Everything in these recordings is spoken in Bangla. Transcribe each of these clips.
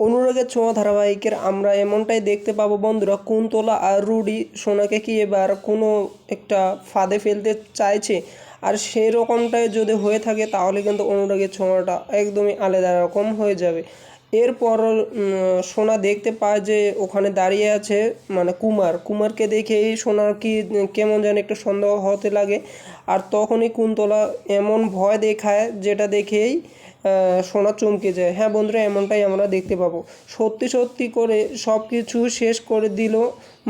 অনুরাগের ছোঁয়া ধারাবাহিকের আমরা এমনটাই দেখতে পাবো, বন্ধুরা। কুন্তলা আর রুডি সোনাকে কি এবার কোনো একটা ফাঁদে ফেলতে চাইছে? আর সেই রকমটাই যদি হয়ে থাকে, তাহলে কিন্তু অনুরাগের ছোঁয়াটা একদমই আলাদা রকম হয়ে যাবে। এরপর সোনা দেখতে পায় যে ওখানে দাঁড়িয়ে আছে মানে কুমার। কুমারকে দেখেই সোনার কি, কেমন যেন একটু সন্দেহ হতে লাগে। আর তখনই কুন্তলা এমন ভয় দেখায়, যেটা দেখেই সোনা চমকে যায়। হ্যাঁ বন্ধুরা, এমনটাই আমরা দেখতে পাবো। সত্যি সত্যি করে সব কিছু শেষ করে দিল।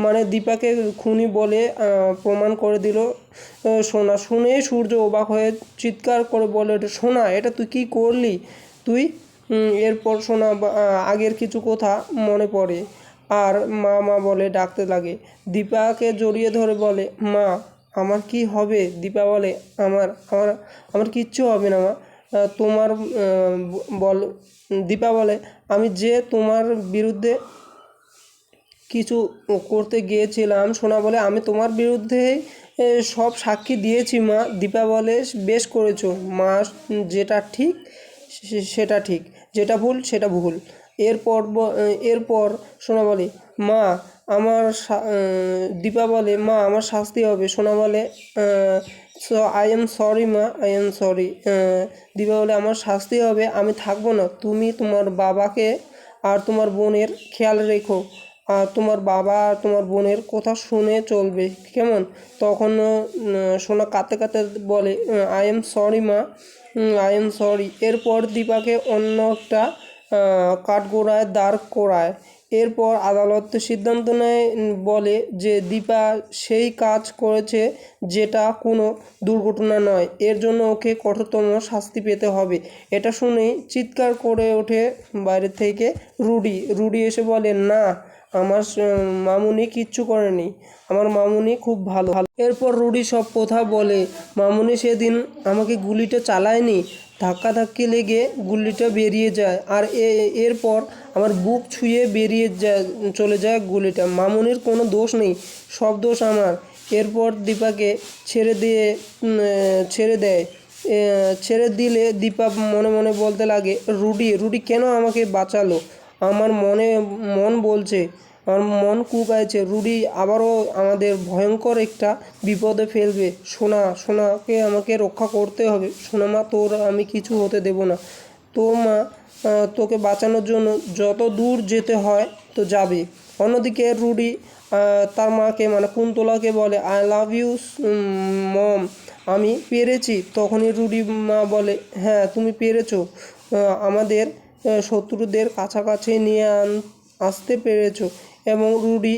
মানে দীপাকে খুনি বলে প্রমাণ করে দিল সোনা। শুনে সূর্য অবাক হয়ে চিৎকার করে বলে সোনা, এটা তুই কি করলি? তুই? এরপর সোনা আগের কিছু কথা মনে পড়ে। আর মা মা বলে, ডাকতে লাগে। দীপাকে জড়িয়ে ধরে বলে, মা, আমার কি হবে? দীপা বলে, আমার আমার আমার কিচ্ছু হবে না, মা। তোমার বল, দীপা বলে, আমি যে তোমার বিরুদ্ধে কিছু করতে গিয়েছিলাম, সোনা বলে, আমি তোমার বিরুদ্ধে সব সাক্ষী দিয়েছি, মা। দীপা বলে, বেশ করেছ। মা, যেটা ঠিক সেটা ঠিক। যেটা ভুল, সেটা ভুল। এরপর এরপর সোনা বলে, মা, আমার দীপা বলে, মা, আমার শাস্তি হবে। সোনা বলে আই এম সরি মা আই এম সরি দীপা বলে, আমার শাস্তি হবে, আমি থাকব না। তুমি তোমার বাবাকে আর তোমার বোনের খেয়াল রেখো। আর তোমার বাবা আর তোমার বোনের কথা শুনে চলবে। কেমন? তখন সোনা কাঁদতে কাঁদতে বলে আই এম সরি মা। আই এম সরি এরপর দীপাকে অন্য একটা কাঠগোড়ায় দাঁড় করায়। এরপর আদালত সিদ্ধান্ত নেয় বলে যে দীপা সেই কাজ করেছে যেটা কোনো দুর্ঘটনা নয়। এর জন্য ওকে কঠোরতম শাস্তি পেতে হবে। এটা শুনেই চিৎকার করে ওঠে বাইরে থেকে রুডি। রুডি এসে বলে, না আমার মামুনি কিচ্ছু করেনি। আমার মামুনি খুব ভালো। এরপর রুডি সব কথা বলে, মামুনি সেদিন আমাকে গুলিটা চালায়নি। ধাক্কাধাক্কি লেগে গুলিটা বেরিয়ে যায়। আর এরপর আমার বুক ছুঁয়ে বেরিয়ে যায়, চলে যায় গুলিটা। মামুনির কোনো দোষ নেই, সব দোষ আমার। এরপর দীপাকে ছেড়ে দিয়ে ছেড়ে দেয়। ছেড়ে দিলে দীপা মনে মনে বলতে লাগে, রুডি রুডি কেন আমাকে বাঁচালো? আমার মনে, মন বলছে, আমার মন কুকাইছে, রুডি আবারও আমাদের ভয়ঙ্কর একটা বিপদে ফেলবে। সোনা, সোনাকে আমাকে রক্ষা করতে হবে। সোনা মা, তোর আমি কিছু হতে দেব না। তোর মা তোকে বাঁচানোর জন্য যত দূর যেতে হয়, তো যাবে। অন্যদিকে রুডি তার মাকে মানে কুন্তলাকে বলে, আই লাভ ইউ মম। আমি পেরেছি। তখনই রুডি মা বলে হ্যাঁ তুমি পেরেছ। আমাদের শত্রুদের কাছাকাছি নিয়ে আন, আসতে পেরেছ এবং রুডি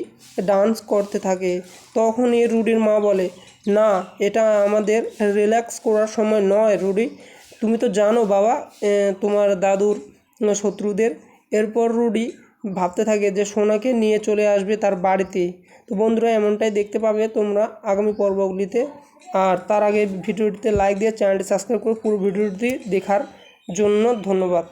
ডান্স করতে থাকে। তখনই রুডির মা বলে, না, এটা আমাদের রিল্যাক্স করার সময় নয় রুডি। তুমি তো জানো বাবা তোমার দাদুর শত্রুদের। এরপর রুডি ভাবতে থাকে যে সোনাকে নিয়ে চলে আসবে তার বাড়িতে। তো বন্ধুরা, এমনটাই দেখতে পাবে তোমরা আগামী পর্বগুলিতে। আর তার আগে ভিডিওটিতে লাইক দিয়ে চ্যানেলটি সাবস্ক্রাইব করে পুরো ভিডিওটি দেখার জন্য ধন্যবাদ।